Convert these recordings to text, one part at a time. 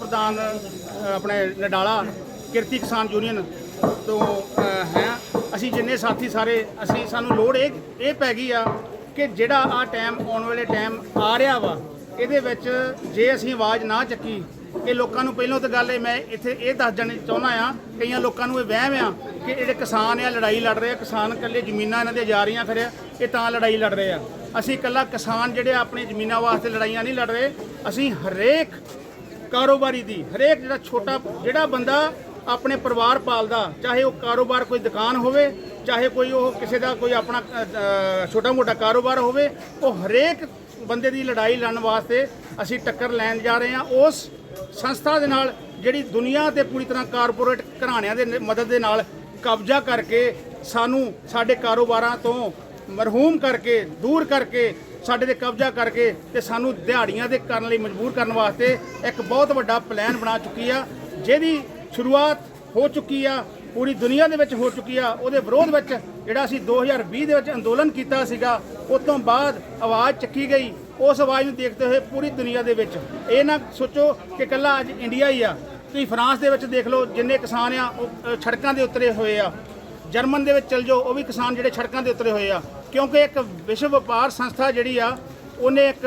ਕਿਸਾਨ ਅ, ਆਪਣੇ ਨਡਾਲਾ ਕਿਰਤੀ ਕਿਸਾਨ ਯੂਨੀਅਨ ਤੋਂ ਹੈ। ਅਸੀਂ ਜਿੰਨੇ ਸਾਥੀ ਸਾਰੇ ਅਸੀਂ ਸਾਨੂੰ ਲੋੜ ਇਹ ਇਹ ਪੈ ਗਈ ਆ ਕਿ ਜਿਹੜਾ ਆ ਟਾਈਮ ਆਉਣ ਵਾਲੇ ਟਾਈਮ ਆ ਰਿਹਾ ਵਾ ਇਹਦੇ ਵਿੱਚ ਜੇ ਅਸੀਂ ਆਵਾਜ਼ ਨਾ ਚੱਕੀ ਕਿ ਲੋਕਾਂ ਨੂੰ ਪਹਿਲਾਂ ਤਾਂ ਗੱਲ ਇਹ ਮੈਂ ਇੱਥੇ ਇਹ ਦੱਸ ਦੇਣੀ ਚਾਹੁੰਦਾ ਆ ਕਈਆਂ ਲੋਕਾਂ ਨੂੰ ਇਹ ਵਹਿਮ ਆ ਕਿ ਜਿਹੜੇ ਕਿਸਾਨ ਆ ਲੜਾਈ ਲੜ ਰਹੇ ਆ ਕਿਸਾਨ ਇਕੱਲੇ ਜ਼ਮੀਨਾਂ ਇਹਨਾਂ ਦੀਆਂ ਜਾ ਰਹੀਆਂ ਫਿਰ ਇਹ ਤਾਂ ਲੜਾਈ ਲੜ ਰਹੇ ਆ। ਅਸੀਂ ਇਕੱਲਾ ਕਿਸਾਨ ਜਿਹੜੇ ਆਪਣੀ ਜ਼ਮੀਨਾਂ ਵਾਸਤੇ ਲੜਾਈਆਂ ਨਹੀਂ ਲੜ ਰਹੇ ਅਸੀਂ ਹਰੇਕ ਕਾਰੋਬਾਰੀ ਦੀ। ਹਰੇਕ ਜਿਹੜਾ ਛੋਟਾ, ਜਿਹੜਾ ਬੰਦਾ ਆਪਣੇ ਪਰਿਵਾਰ ਪਾਲਦਾ, ਚਾਹੇ ਉਹ ਕਾਰੋਬਾਰ ਕੋਈ ਦੁਕਾਨ ਹੋਵੇ, ਚਾਹੇ ਕੋਈ ਉਹ ਕਿਸੇ ਦਾ ਕੋਈ ਆਪਣਾ ਛੋਟਾ ਮੋਟਾ ਕਾਰੋਬਾਰ ਹੋਵੇ, ਉਹ ਹਰੇਕ ਬੰਦੇ ਦੀ ਲੜਾਈ ਲੜਨ ਵਾਸਤੇ ਅਸੀਂ ਟੱਕਰ ਲੈਣ ਜਾ ਰਹੇ ਹਾਂ। ਉਸ ਸੰਸਥਾ ਦੇ ਨਾਲ ਜਿਹੜੀ ਦੁਨੀਆ ਤੇ ਪੂਰੀ ਤਰ੍ਹਾਂ ਕਾਰਪੋਰੇਟ ਘਰਾਣਿਆਂ ਦੇ ਮਦਦ ਦੇ ਨਾਲ ਕਬਜ਼ਾ ਕਰਕੇ ਸਾਨੂੰ ਸਾਡੇ ਕਾਰੋਬਾਰਾਂ ਤੋਂ ਮਰਹੂਮ ਕਰਕੇ, ਦੂਰ ਕਰਕੇ ਸਾਡੇ ਤੇ ਕਬਜ਼ਾ ਕਰਕੇ ਤੇ ਸਾਨੂੰ ਦਿਹਾੜੀਆਂ ਦੇ ਕਰਨ ਲਈ ਮਜਬੂਰ ਕਰਨ ਵਾਸਤੇ ਇੱਕ ਬਹੁਤ ਵੱਡਾ ਪਲਾਨ ਬਣਾ ਚੁੱਕੀ ਆ, ਜਿਹਦੀ ਸ਼ੁਰੂਆਤ ਹੋ ਚੁੱਕੀ ਆ, ਪੂਰੀ ਦੁਨੀਆ ਦੇ ਵਿੱਚ ਹੋ ਚੁੱਕੀ ਆ। ਉਹਦੇ ਵਿਰੋਧ ਵਿੱਚ ਜਿਹੜਾ ਅਸੀਂ 2020 ਦੇ ਵਿੱਚ ਅੰਦੋਲਨ ਕੀਤਾ ਸੀਗਾ, ਉਸ ਤੋਂ ਬਾਅਦ ਆਵਾਜ਼ ਚੱਕੀ ਗਈ। ਉਸ ਆਵਾਜ਼ ਨੂੰ ਦੇਖਦੇ ਹੋਏ ਪੂਰੀ ਦੁਨੀਆ ਦੇ ਵਿੱਚ ਇਹ ਨਾ ਸੋਚੋ ਕਿ ਕੱਲਾ ਅੱਜ ਇੰਡੀਆ ਹੀ ਆ। ਤੁਸੀਂ ਫਰਾਂਸ ਦੇ ਵਿੱਚ ਦੇਖ ਲਓ, ਜਿੰਨੇ ਕਿਸਾਨ ਆ, ਉਹ ਸੜਕਾਂ ਦੇ ਉਤਰੇ ਹੋਏ ਆ। ਜਰਮਨ ਦੇ ਵਿੱਚ ਚਲ ਜਾਓ, ਉਹ ਵੀ ਕਿਸਾਨ ਜਿਹੜੇ ਸੜਕਾਂ ਦੇ ਉਤਰੇ ਹੋਏ ਆ। ਕਿਉਂਕਿ ਇੱਕ ਵਿਸ਼ਵ ਵਪਾਰ ਸੰਸਥਾ ਜਿਹੜੀ ਆ, ਉਹਨੇ ਇੱਕ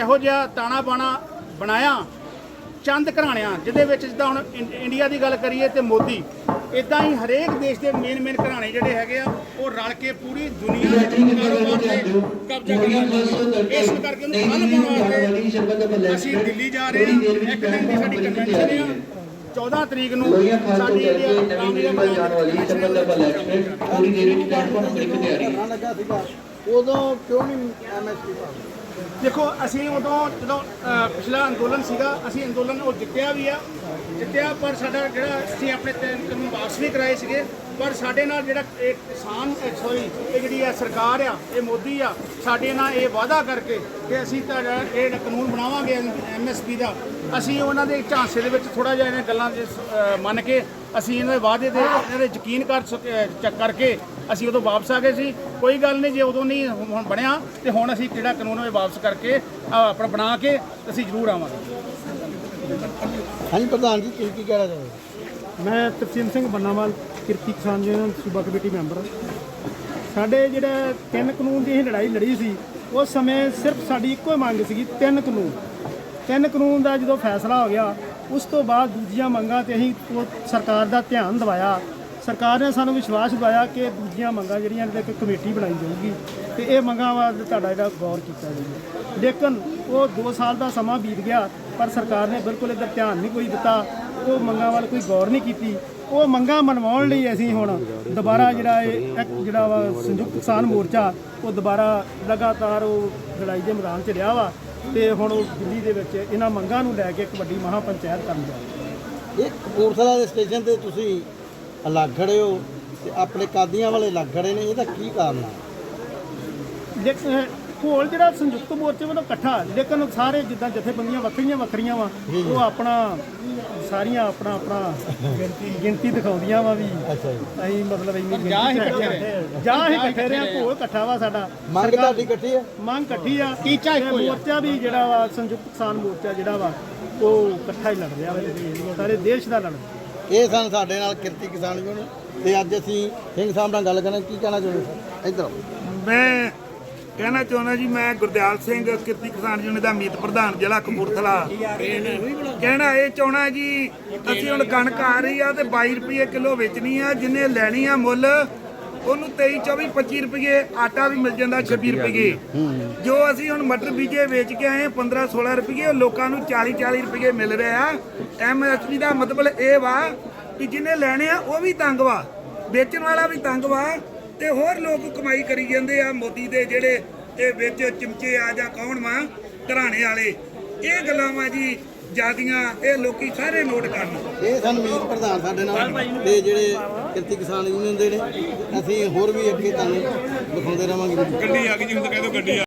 ਇਹੋ ਜਿਹਾ ਤਾਣਾ ਬਾਣਾ ਬਣਾਇਆ, ਚੰਦ ਘਰਾਣਿਆਂ, ਜਿਹਦੇ ਵਿੱਚ ਜਿੱਦਾਂ ਹੁਣ ਇੰਡੀਆ ਦੀ ਗੱਲ ਕਰੀਏ ਤੇ ਮੋਦੀ ਇਦਾਂ ਹੀ ਹਰੇਕ ਦੇਸ਼ ਦੇ ਮੇਨ ਮੇਨ ਘਰਾਣੇ ਜਿਹੜੇ ਹੈਗੇ ਆ, ਉਹ ਰਲ ਕੇ ਪੂਰੀ ਦੁਨੀਆ ਦੇ ਕਾਰੋਬਾਰ ਤੇ ਕਬਜ਼ਾ ਕਰਦੇ ਇਸ ਕਰਕੇ ਉਹਨੂੰ ਬੰਨ ਪਾਉਣ ਵਾਸਤੇ ਅਸੀਂ ਦਿੱਲੀ ਜਾ ਰਹੇ ਹਾਂ। ਇੱਕ ਦਿਨ ਦੀ ਸਾਡੀ ਕਨਵੈਨਸ਼ਨ ਆ। 14 ਤਰੀਕ ਨੂੰ ਸਾਡੀ ਜਿਹੜੀ ਨਵੀਂ ਨਿਰਮਲ ਜਾਣ ਵਾਲੀ ਸਰਬੱਤ ਇਲੈਕਸ਼ਨ ਪੂਰੀ ਦੇਰ ਵਿੱਚ ਟੈਂਪੋ ਨੰਬਰ 1 ਤਿਆਰੀ ਧਰਨਾ ਲੱਗਾ ਸੀਗਾ ਉਦੋਂ ਕਿਉਂ ਨਹੀਂ ਐਮਐਸਪੀ ਦੇਖੋ ਅਸੀਂ ਉਦੋਂ ਜਦੋਂ ਪਿਛਲਾ ਅੰਦੋਲਨ ਸੀਗਾ ਅਸੀਂ ਅੰਦੋਲਨ ਉਹ ਜਿੱਤਿਆ ਵੀ ਆ ਜਿੱਤਿਆ ਪਰ ਸਾਡਾ ਜਿਹੜਾ ਅਸੀਂ ਆਪਣੇ ਤਿੰਨ ਕਾਨੂੰਨ ਵਾਪਸ ਵੀ ਕਰਾਏ ਸੀਗੇ। ਪਰ ਸਾਡੇ ਨਾਲ ਜਿਹੜਾ ਇਹ ਕਿਸਾਨ ਸੋਰੀ ਇਹ ਜਿਹੜੀ ਆ ਸਰਕਾਰ ਆ, ਇਹ ਮੋਦੀ ਆ, ਸਾਡੇ ਨਾਲ ਇਹ ਵਾਅਦਾ ਕਰਕੇ ਕਿ ਅਸੀਂ ਤੁਹਾਡਾ ਇਹ ਜਿਹੜਾ ਕਾਨੂੰਨ ਬਣਾਵਾਂਗੇ ਐਮਐਸਪੀ ਦਾ। ਅਸੀਂ ਉਹਨਾਂ ਦੇ ਝਾਂਸੇ ਦੇ ਵਿੱਚ ਥੋੜਾ ਜਿਹਾ ਇਹਨਾਂ ਗੱਲਾਂ ਦੇ ਮੰਨ ਕੇ ਅਸੀਂ ਇਹਨਾਂ ਦੇ ਵਾਅਦੇ ਤੇ ਇਹਨਾਂ ਦੇ ਯਕੀਨ ਕਰ ਸਕ- ਕਰਕੇ ਅਸੀਂ ਉਦੋਂ ਵਾਪਸ ਆ ਗਏ ਸੀ। ਕੋਈ ਗੱਲ ਨਹੀਂ, ਜੇ ਉਦੋਂ ਨਹੀਂ ਹੁਣ ਬਣਿਆ ਤੇ ਹੁਣ ਅਸੀਂ ਜਿਹੜਾ ਕਾਨੂੰਨ ਉਹ ਵਾਪਸ ਕਰਕੇ ਆਪਣਾ ਬਣਾ ਕੇ ਅਸੀਂ ਜ਼ਰੂਰ ਆਵਾਂਗੇ। ਹਾਂਜੀ, ਪ੍ਰਧਾਨ ਜੀ, ਤੁਸੀਂ ਕੀ ਕਹਿਣਾ ਚਾਹੋਗੇ? ਮੈਂ ਤਰਸੀਮ ਸਿੰਘ ਬੰਨਾਵਾਲ, ਕਿਰਤੀ ਕਿਸਾਨ ਯੂਨੀਅਨ ਸੂਬਾ ਕਮੇਟੀ ਮੈਂਬਰ। ਸਾਡੇ ਜਿਹੜਾ ਤਿੰਨ ਕਾਨੂੰਨ ਦੀ ਅਸੀਂ ਲੜਾਈ ਲੜੀ ਸੀ, ਉਸ ਸਮੇਂ ਸਿਰਫ ਸਾਡੀ ਇੱਕੋ ਹੀ ਮੰਗ ਸੀਗੀ, ਤਿੰਨ ਕਾਨੂੰਨ। ਤਿੰਨ ਕਾਨੂੰਨ ਦਾ ਜਦੋਂ ਫੈਸਲਾ ਹੋ ਗਿਆ, ਉਸ ਤੋਂ ਬਾਅਦ ਦੂਜੀਆਂ ਮੰਗਾਂ ਤੇ ਅਸੀਂ ਸਰਕਾਰ ਦਾ ਧਿਆਨ ਦਿਵਾਇਆ। ਸਰਕਾਰ ਨੇ ਸਾਨੂੰ ਵਿਸ਼ਵਾਸ ਦਿਵਾਇਆ ਕਿ ਦੂਜੀਆਂ ਮੰਗਾਂ ਜਿਹੜੀਆਂ ਇਹਦੇ ਇੱਕ ਕਮੇਟੀ ਬਣਾਈ ਜਾਊਗੀ ਤੇ ਇਹ ਮੰਗਾਂ ਵੱਲ ਤੁਹਾਡਾ ਜਿਹੜਾ ਗੌਰ ਕੀਤਾ ਜਾਊਗਾ। ਲੇਕਿਨ ਉਹ 2 ਸਾਲ ਦਾ ਸਮਾਂ ਬੀਤ ਗਿਆ, ਪਰ ਸਰਕਾਰ ਨੇ ਬਿਲਕੁਲ ਇੱਧਰ ਧਿਆਨ ਨਹੀਂ ਕੋਈ ਦਿੱਤਾ, ਉਹ ਮੰਗਾਂ ਵੱਲ ਕੋਈ ਗੌਰ ਨਹੀਂ ਕੀਤੀ। ਉਹ ਮੰਗਾਂ ਮਨਵਾਉਣ ਲਈ ਅਸੀਂ ਹੁਣ ਦੁਬਾਰਾ ਜਿਹੜਾ ਇਹ ਇੱਕ ਜਿਹੜਾ ਵਾ ਸੰਯੁਕਤ ਕਿਸਾਨ ਮੋਰਚਾ, ਉਹ ਦੁਬਾਰਾ ਲਗਾਤਾਰ ਉਹ ਲੜਾਈ ਦੇ ਮੈਦਾਨ 'ਚ ਰਿਹਾ ਵਾ ਤੇ ਹੁਣ ਉਹ ਦਿੱਲੀ ਦੇ ਵਿੱਚ ਇਹਨਾਂ ਮੰਗਾਂ ਨੂੰ ਲੈ ਕੇ ਇੱਕ ਵੱਡੀ ਮਹਾ ਪੰਚਾਇਤ ਕਰਨ ਜਾ ਰਹੇ ਇਹ ਕਪੂਰਥਲਾ ਦੇ ਸਟੇਸ਼ਨ ਤੇ ਤੁਸੀਂ ਅਲੱਗ ਖੜੇ ਹੋ ਤੇ ਆਪਣੇ ਕਾਦੀਆਂ ਵਾਲੇ ਅਲੱਗ ਖੜੇ ਨੇ ਇਹਦਾ ਕੀ ਕਾਰਨ ਆ? ਲੇਕਿਨ ਹੋਲ ਜਿਹੜਾ ਸੰਯੁਕਤ ਮੋਰਚੇ ਵੱਲੋਂ ਇਕੱਠਾ ਲੇਕਿਨ ਸਾਰੇ ਜਿੱਦਾਂ ਜਥੇਬੰਦੀਆਂ ਵੱਖਰੀਆਂ ਵੱਖਰੀਆਂ ਵਾ ਉਹ ਆਪਣਾ ਸਾਰੀਆਂ ਆਪਣਾ ਆਪਣਾ ਗਿਣਤੀ ਗਿਣਤੀ ਦਿਖਾਉਂਦੀਆਂ ਵਾ ਵੀ ਅੱਛਾ ਜੀ। ਅਸੀਂ ਮਤਲਬ ਇੰਨੀ ਜਾ ਹੀ ਇਕੱਠੇ ਰਹੇ। ਜਾ ਹੀ ਇਕੱਠੇ ਰਹੇ ਹਾਂ, ਘੋਲ ਇਕੱਠਾ ਵਾ ਸਾਡਾ। ਮੰਗ ਤੁਹਾਡੀ ਇਕੱਠੀ ਹੈ ਮੰਗ ਇਕੱਠੀ ਆ। ਟੀਚਾ ਇੱਕੋ ਮੋਰਚਾ ਵੀ ਜਿਹੜਾ ਵਾ ਸੰਯੁਕਤ ਕਿਸਾਨ ਮੋਰਚਾ ਜਿਹੜਾ ਵਾ ਉਹ ਇਕੱਠਾ ਹੀ ਲੜ ਰਿਹਾ ਵਾ ਸਾਰੇ ਦੇਸ਼ ਦਾ ਲੜ ਰਿਹਾ। ਇਹ ਸਨ ਸਾਡੇ ਨਾਲ ਕਿਰਤੀ ਕਿਸਾਨ ਯੂਨੀਅਨ ਤੇ ਅੱਜ ਅਸੀਂ ਸਿੰਘ ਸਾਹਿਬ ਨਾਲ ਗੱਲ ਕਰਾਂ ਕੀ ਕਹਿਣਾ ਚਾਹੁੰਦੇ ਸਰ? ਇੱਧਰ ਮੈਂ ਕਹਿਣਾ ਚਾਹੁੰਦਾ ਜੀ, ਮੈਂ ਗੁਰਦਿਆਲ ਸਿੰਘ, ਕਿਰਤੀ ਕਿਸਾਨ ਯੂਨੀਅਨ ਦਾ ਮੀਤ ਪ੍ਰਧਾਨ, ਜ਼ਿਲ੍ਹਾ ਕਪੂਰਥਲਾ। ਕਹਿਣਾ ਇਹ ਚਾਹਣਾ ਜੀ, ਅਸੀਂ ਹੁਣ ਕਣਕ ਆ ਰਹੀ ਆ ਤੇ 22 ਰੁਪਏ ਕਿਲੋ ਵੇਚਣੀ ਆ, ਜਿੰਨੇ ਲੈਣੀ ਆ ਮੁੱਲ ਉਹਨੂੰ 23 24 25 ਰੁਪਏ ਆਟਾ ਵੀ ਮਿਲ ਜਾਂਦਾ 26 ਰੁਪਏ ਜੋ ਅਸੀਂ ਹੁਣ ਮਟਰ ਬੀਜੇ ਵੇਚ ਕੇ ਆਏ 15 16 ਰੁਪਏ ਲੋਕਾਂ ਨੂੰ 40 40 ਰੁਪਏ ਮਿਲ ਰਿਹਾ ਐਮਐਸਪੀ ਦਾ ਮਤਲਬ ਇਹ ਵਾ ਕਿ ਜਿਹਨੇ ਲੈਣੇ ਆ ਉਹ ਵੀ ਤੰਗ ਵਾ। ਵੇਚਣ ਵਾਲਾ ਵੀ ਤੰਗ ਵਾ ਤੇ ਹੋਰ ਲੋਕ ਕਮਾਈ ਕਰੀ ਜਾਂਦੇ ਆ ਮੋਦੀ ਦੇ ਜਿਹੜੇ ਇਹ ਵਿੱਚ ਚਮਚੇ ਆ ਜਾਂ ਕੌਣ ਵਾ ਘਰਾਣੇ ਵਾਲੇ। ਇਹ ਗੱਲਾਂ ਵਾ ਜੀ ਜਿਆਦੀਆਂ ਇਹ ਲੋਕੀ ਸਾਰੇ ਨੋਟ ਕਰਨ। ਇਹ ਸਨ ਮੀਤ ਪ੍ਰਧਾਨ ਸਾਡੇ ਨਾਲ ਤੇ ਜਿਹੜੇ ਕਿਰਤੀ ਕਿਸਾਨ ਯੂਨੀਅਨ ਦੇ ਨੇ ਅਸੀਂ ਹੋਰ ਵੀ ਅੱਗੇ ਤੁਹਾਨੂੰ ਦਿਖਾਉਂਦੇ ਰਵਾਂਗੇ ਗੱਡੀ ਆ ਗਈ ਜੀ ਹੁਣ ਤਾਂ ਕਹਿ ਗੱਡੀ